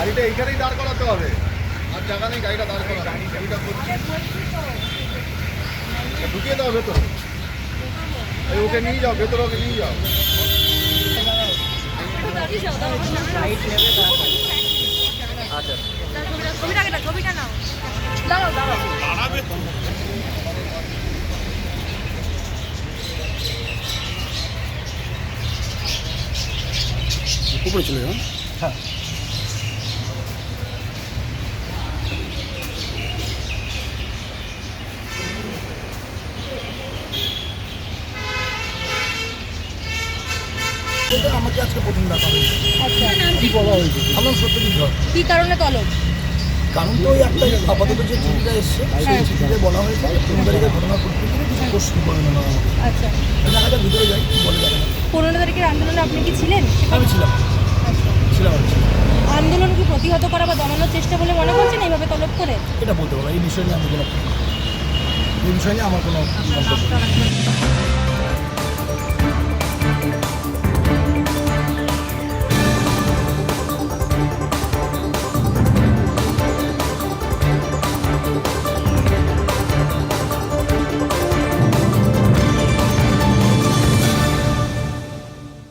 গাড়িটা এইখানেই দাঁড় করাতে হবে। আর জায়গা নেই গাড়িটা দাঁড় করা গাড়িটা ঢুকিয়ে দাও ভেতরে। ওকে নিয়ে যাও ভেতরে ওকে নিয়ে যাও। না ছবিটা নাও দাঁড়াও দাঁড়াও উপরে চলে যান এটা আমাকে আজকে প্রথম ডাকা হয়েছে। আচ্ছা। কি বলা হয়েছে? আমার সত্যজিৎ ধর কি কারণে তলব কারণ তো ওই একটা আপাতত যে চিঠিটা এসছে সেই চিঠিতে বলা হয়েছে পনেরো তারিখের ঘটনার পরিপ্রেক্ষিতে কিছু প্রশ্ন করে নেওয়া হবে। আচ্ছা। দেখা যাক ভিতরে যাই কি বলে যাবে পনেরো তারিখের আন্দোলনে আপনি কি ছিলেন? আমি ছিলাম। ছিলাম আমি ছিলাম। আন্দোলন কি প্রতিহত করা বা দমানোর চেষ্টা বলে মনে করছেন এইভাবে তলব করে? এটা বলতে পারব এই বিষয় নিয়ে আমি কোনো এই বিষয় নিয়ে আমার কোনো।